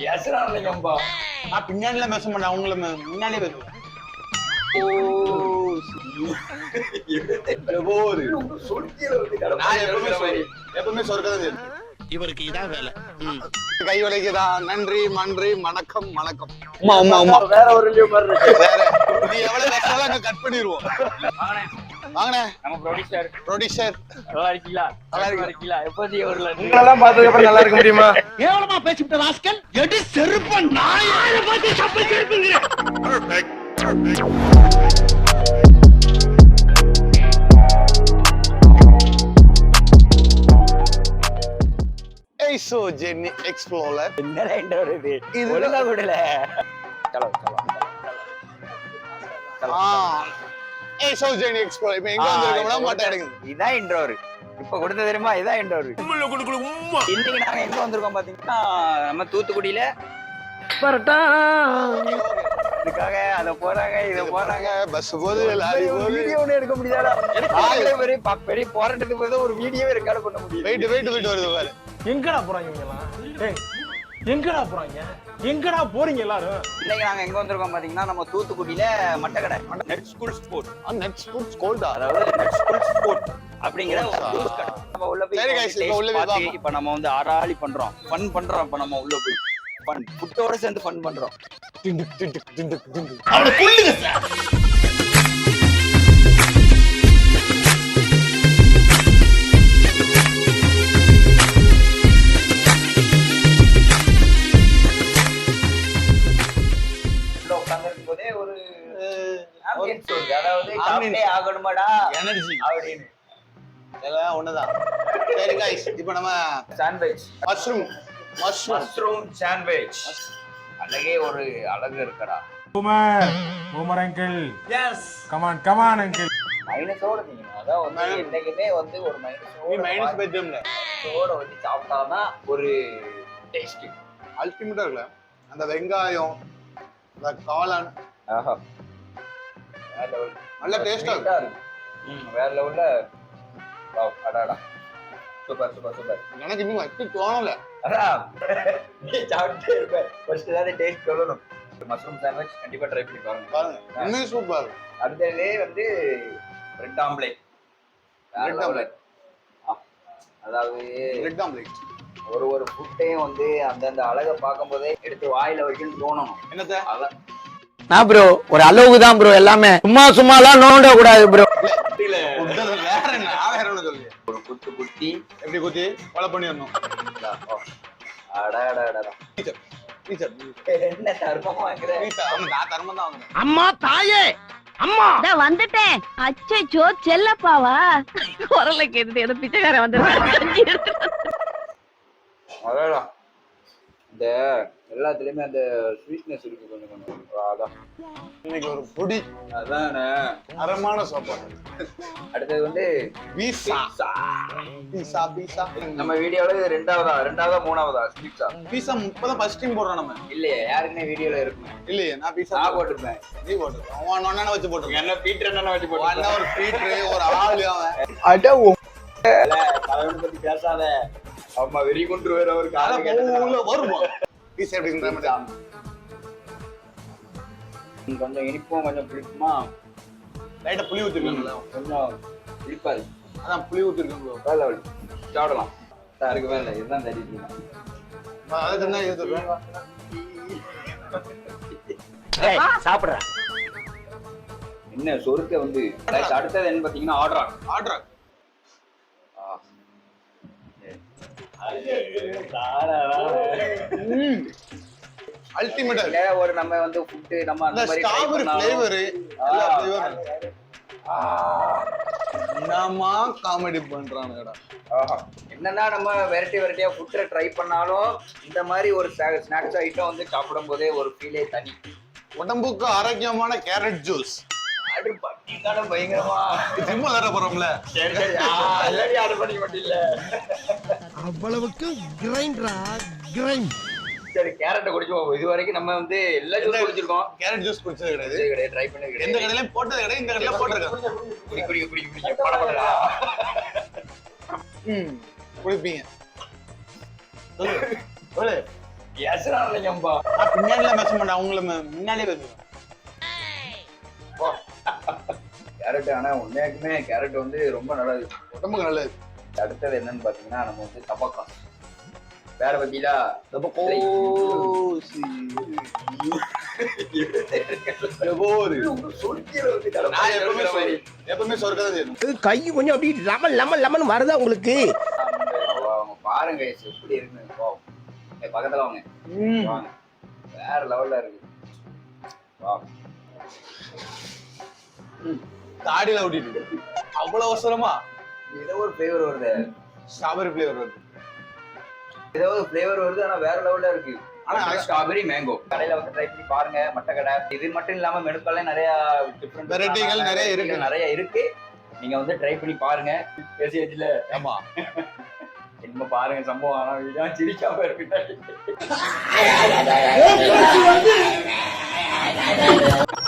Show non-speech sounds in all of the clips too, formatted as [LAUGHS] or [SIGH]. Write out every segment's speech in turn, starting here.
பேசுறாங்கப்பா நான் பின்னாடிலாம் பேச மாட்டேன் அவங்கள முன்னாடியே பேசுவேன். இவருக்கு இதான் வேலை. கை வலிக்குதா? நன்றி மன்றி வணக்கம் வணக்கம். அம்மா அம்மா அம்மா வேற ஒரு நீ எவ்வளவு கட் பண்ணிடுவோம் வாங்கண்ணே. நம்ம ப்ரொடியூசர் ப்ரொடியூசர் நல்லா இருக்கீங்களா நல்லா இருக்கேன். இருக்கீங்களா எப்போதைய ஊர்ல உங்களெல்லாம் பார்த்ததுக்கு அப்புறம் நல்லா இருக்க முடியுமா? கேவலமா பேசிவிட்ட ராஸ்கல் எடி செருப்ப நாயை. பார்த்து சப்பல் செருப்புங்க ஏய் சோ ஜென்னி எக்ஸ்ப்ளோரர் என்னடா இந்த ஒரு இது? இது- ஒழுங்கா விடல. சலோ சலோ ஆ. சோ ஜென்னி எக்ஸ்ப்ளோரர் இப்போ எங்க வந்திருக்கோம்னா மாட்டை எடுக்குது இதான் இன்ட்ரோர் இப்ப கொடுத்த தெரியுமா? இதான் இன்ட்ரோர் இன்னைக்கு நாங்க எங்க வந்திருக்கோம் பாத்தீங்கன்னா நம்ம தூத்துக்குடியில இதுக்காக அத போறாங்க இத போறாங்க. பஸ் போகுது லாரி போகுது. வீடியோ ஒண்ணு எடுக்க முடியாதா? நாங்களே பெரிய போராட்டத்துக்கு போய் ஒரு வீடியோவே ரெக்கார்ட் பண்ண முடியும் வெயிட் வெயிட் வெயிட் வருது பாரு. எங்கடா போறாங்க எங்கடா போறாங்க? எங்கடா போறீங்க எல்லாரும்? இன்னைக்கு நாங்க எங்க வந்திருக்கோம் பாத்தீங்கன்னா நம்ம தூத்துக்குடியில Mattakadai. Net school sport net sports கோல்டா அதாவது நெட் ஸ்கூல் ஸ்போர்ட் அப்படிங்கிற ஒரு juice கடை. நம்ம உள்ள போய் இப்போ நம்ம வந்து ஆறாளி பண்றோம். ஃபன் பண்றோம் இப்ப நம்ம உள்ள போய். ஃபன் ஃபுட்டோட சேர்ந்து ஃபன் பண்றோம். ஒரு ஆகணுமாடா? எனர்ஜி. ஒண்ணுதான். சரி கைஸ் இப்போ நம்ம sandwich mushroom mushroom mushroom sandwich அழகே ஒரு அழகு இருக்கடா. Kumar uncle yes come on come on uncle மைனஸோட நீங்க அதான் வந்து என்னைக்குமே வந்து ஒரு மைனஸ் நீ மைனஸ் பெட்ரூம்ல சோட வந்து சாப்பிட்டானா ஒரு டேஸ்ட் அல்டிமேட்டா அந்த வெங்காயம் அந்த காளான் ஆஹா. வேற லெவல் நல்ல டேஸ்டா இருக்கு. ம் வேற லெவல்ல வாவ் அடாடா. Super super super. எனக்கு இன்னும் வைக்க தோணல. அதான் நீ சாப்பிட்டே இருப்ப. ஃபர்ஸ்ட் தான் டேஸ்ட் சொல்லணும். மஷ்ரூம் சாண்ட்விச் கண்டிப்பா ட்ரை பண்ணி பாருங்க. பாருங்க. இன்னும் சூப்பர் அடுத்தது வந்து பிரெட் ஆம்லேட். அதாவது பிரெட் ஆம்லேட் ஒரு ஒரு ஃபுட்டையும் வந்து அந்தந்த அழகை பார்க்கும்போதே எடுத்து வாயில வைக்கணும்னு தோணணும் என்னத்த? அதான். நான் ப்ரோ ஒரு அளவுக்கு தான் ப்ரோ எல்லாமே. சும்மா சும்மாலாம் நோண்ட கூடாது ப்ரோ ஒரு குத்து குத்தி. எப்படி குத்தி? கொலை பண்ணிடணும். அம்மா தாயே அம்மா வந்துட்டேன் அச்சோ செல்லப்பாவா குரல கேட்டுட்டு ஏதோ பிச்சைக்காரன் அதான் இந்த எல்லாத்துலயுமே அந்த ஸ்வீட்னஸ் இருக்கு கொஞ்சம் கொஞ்சம். அதான். இன்னைக்கு ஒரு பொடி. அதானே? தரமான சாப்பாடு. அடுத்தது வந்து பீஸா. பீஸா பீஸா நம்ம வீடியோல இது ரெண்டாவதா? ரெண்டாவதா மூணாவதா? பீட்சா. பீஸா முப்பதான் ஃபர்ஸ்ட் டைம் போடுறோம் நம்ம. இல்லையே யாருக்குமே வீடியோல இருக்குமே. இல்லையே நான் பீஸா நான் போட்டிருப்பேன் நீ போட்டு அவன் ஒன்னா வச்சு போட்டுருக்கேன் என்ன பீட்டர் என்ன வச்சு ஒன்னா ஒரு பீட்ரு ஒரு ஆளு அவன். அட பத்தி பேசாத. அம்மா வெறி கொண்டு வேற ஒரு உள்ள வருமா? பீஸா மாதிரி கொஞ்சம் இனிப்பும் கொஞ்சம் பிடிக்குமா லைட்டா புளி ஊத்திருக்காங்களா? கொஞ்சம் பிடிப்பாது அதான் புளி ஊத்திருக்காங்க வேற லெவல் சாப்பிடலாம். யாருக்கு வேலை இதுதான் தெரியுது அதை சாப்பிடுறேன் என்ன சொருக்க வந்து அடுத்தது என்ன பாத்தீங்கன்னா ஆர்டர் ஆர்டர் அல்டிமேட்டா இல்ல ஒரு நம்ம வந்து ஃபுட் நம்ம அந்த மாதிரி ஸ்ட்ராபெரி ஃப்ளேவர் எல்லா என்னமா காமெடி பண்றானுங்கடா. என்னன்னா நம்ம வெரைட்டி வெரைட்டியா ஃபுட்டை ட்ரை பண்ணாலும் இந்த மாதிரி ஒரு ஸ்நாக்ஸ் ஐட்டம் வந்து சாப்பிடும் போதே ஒரு ஃபீலே தனி. உடம்புக்கு ஆரோக்கியமான கேரட் ஜூஸ் பயங்கரமா. ஜிம் விளையாட போறோம்ல. சரி சரி. ஆர்டர் பண்ணிக்க மாட்டில்ல அவ்வளவுக்கு கிரைண்டரா கிரைண்ட் சரி கேரட்டை குடிச்சோம் இது வரைக்கும் நம்ம வந்து எல்லா ஜூஸ் குடிச்சிருக்கோம். கேரட் ஜூஸ் குடிச்சது கிடையாது. இது கிடையாது ட்ரை பண்ணது எந்த கிடையாது கடையிலயும் போட்டது கிடையாது இந்த கடையில போட்டிருக்காங்க குடி குடி குடி குடி பட படா ம் குடிப்பீங்க. சொல்லு. சொல்லு. பேசுறாங்கப்பா நான் பின்னாடில பேச மாட்டேன் அவங்கள முன்னாடியே பேசுவேன் கேரட் ஆனா உண்மையாக்குமே கேரட் வந்து ரொம்ப நல்லது. உடம்புக்கு நல்லது. அடுத்தது என்னன்னு பாத்தீங்கன்னா நம்ம வந்து தபக்கா வேற பத்திலா நான் எப்பவுமே சொல்- எப்பவுமே சொர்க்கம் தான் செய்யணும். கை கொஞ்சம் அப்படி லமன் லமன் லமன் வருதா உங்களுக்கு? பாருங்க எப்படி. ஏய், பக்கத்துல வாங்க. வேற லெவல்ல இருக்கு. வா. தாடியில ஓட்டிட்டு அவ்வளவு அவசரமா? ஏதோ ஒரு ஃப்ளேவர் வருது. ஸ்ட்ராபெரி ஃபிளேவர் வருது. ஏதோ ஒரு ஃப்ளேவர் வருது ஆனா வேற லெவல்ல இருக்கு. ஆனா ஸ்ட்ராபெரி மேங்கோ கடையில வந்து ட்ரை பண்ணி பாருங்க மட்ட கடை. இது மட்டும் இல்லாம மெனுக்கல்ல நிறைய different Varietyகள் நிறைய இருக்கு. நிறைய இருக்கு. நீங்க வந்து ட்ரை பண்ணி பாருங்க. பேசியாச்சுல ஆமா. [LAUGHS] என்ன பாருங்க சம்பவம். ஆனா இதான் சிரிக்காம இருக்கு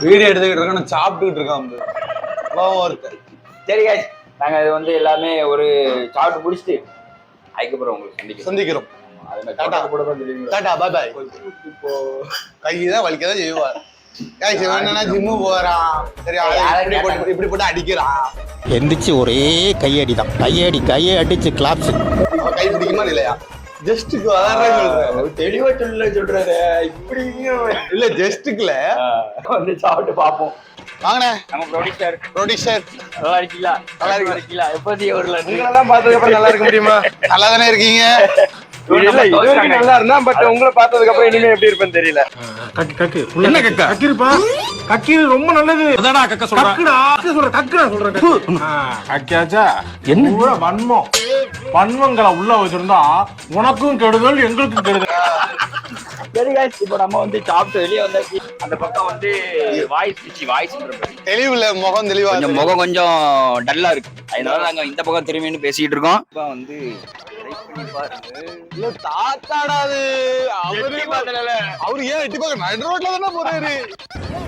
வீடியோ எடுத்துக்கிட்டு இருக்கேன் சாப்பிட்டுக்கிட்டு இருக்கேன். சரி guys நாங்க இது வந்து எல்லாமே ஒரு சாப்பிட்டு முடிச்சுட்டு அதுக்கப்புறம் உங்களுக்கு சந்திக்கிறோம். சந்திக்கிறோம். அதுல டாடா. டாடா. போட தான் தெரியுங்களா டாடா பாய் பாய் இப்போ கை தான் வலிக்கதான் செய்வார் ஜிம்மு போறான் சரி இப்படி போட்டு அடிக்கிறான் எந்திரிச்சு ஒரே கையடி தான் கையடி கையை அடிச்சு கிளாப்ஸ் கை பிடிக்குமா இல்லையா? ஜஸ்ட்டுக்கு அதான் சொல்றேன். தெளிவா சொல்ல சொல்றாரு. இப்படி இல்ல ஜஸ்ட்டுக்குல வந்து சாப்பிட்டு பாப்போம் வாங்கண்ணே. நம்ம ப்ரொடியூசர் ப்ரொடியூசர் நல்லா இருக்கீங்களா நல்லா இருக்கு. இருக்கீங்களா எப்போதைய ஒரு உங்களெல்லாம் பார்த்ததுக்கு அப்புறம் நல்லா இருக்க முடியுமா? நல்லா தானே இருக்கீங்க நல்லா இருந்தா பட் உங்களை பார்த்ததுக்கு அப்புறம் இனிமே எப்படி இருப்பேன்னு தெரியல. கக்கு கக்கு. என்ன கக்கா? கக்கிருப்பா? கக்கீரு ரொம்ப நல்லது. அதாடா கக்க சொல்றேன் கக்குடா கக்கு சொல்றேன் கக்குடா சொல்றேன் கக்கு. கக்கியாச்சா? என்ன? வன்மம். வன்மங்களை உள்ள வச்சிருந்தா உனக்கும் கெடுதல் எங்களுக்கும் கெடுதல். சரி guys இப்போ நம்ம வந்து சாப்பிட்டு வெளியே வந்தாச்சு அந்த பக்கம் வந்து வாய்ஸ் பிச்சி வாய்ஸ் தெளிவுல முகம் தெளிவா கொஞ்சம். முகம் கொஞ்சம் டல்லா இருக்கு. அதனால நாங்க இந்த பக்கம் திரும்பின்னு பேசிட்டு இருக்கோம். இப்போ வந்து try பண்ணி பாருங்க. இல்ல தாத்தாடா அது. அவரு அவரு ஏன் எட்டி பார்க்க நடு ரோட்ல தானே போறாரு. [LAUGHS]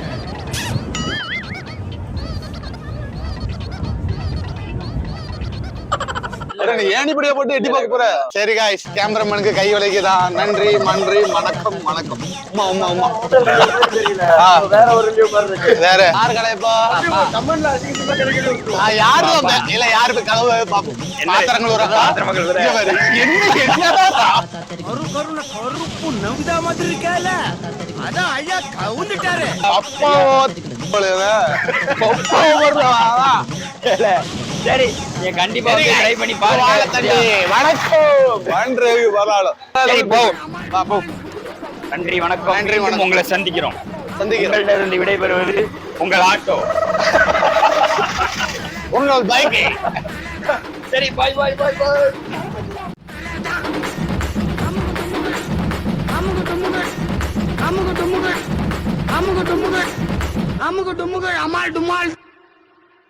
ஏன் இப்படியே போட்டு எட்டி பார்க்க போற? சரி காய்ஸ் கேமராமேனுக்கு கை வலிக்குதான் நன்றி நன்றி வணக்கம் வணக்கம். உமா உமா உமா வேற ஒரு. வேற. யாரு கலைப்பா யாரு இல்ல. யாரு போய் கதவு பாப்போம் பாரு. என்ன என்னடா கருப்பு நம்பிதா மாதிரி இருக்கல. அதான் ஐயா கவுந்துட்டாரு. அப்பாவோ இல்ல, சரி நீங்க கண்டிப்பா வந்து ட்ரை பண்ணி பாருங்க தண்ணி வணக்கம் பண்றது வரலாறு சரி. வா, போ. நன்றி வணக்கம் நன்றி, வணக்கம். உங்களை சந்திக்கிறோம் சந்திக்கிறோம் விடைபெறுவது உங்கள் ஆட்டோ உங்கள் பைக் சரி பாய் பாய் பாய் பாய் அமுக டுமுக அமுக டுமுக அமுக டுமுக அமால் டுமால்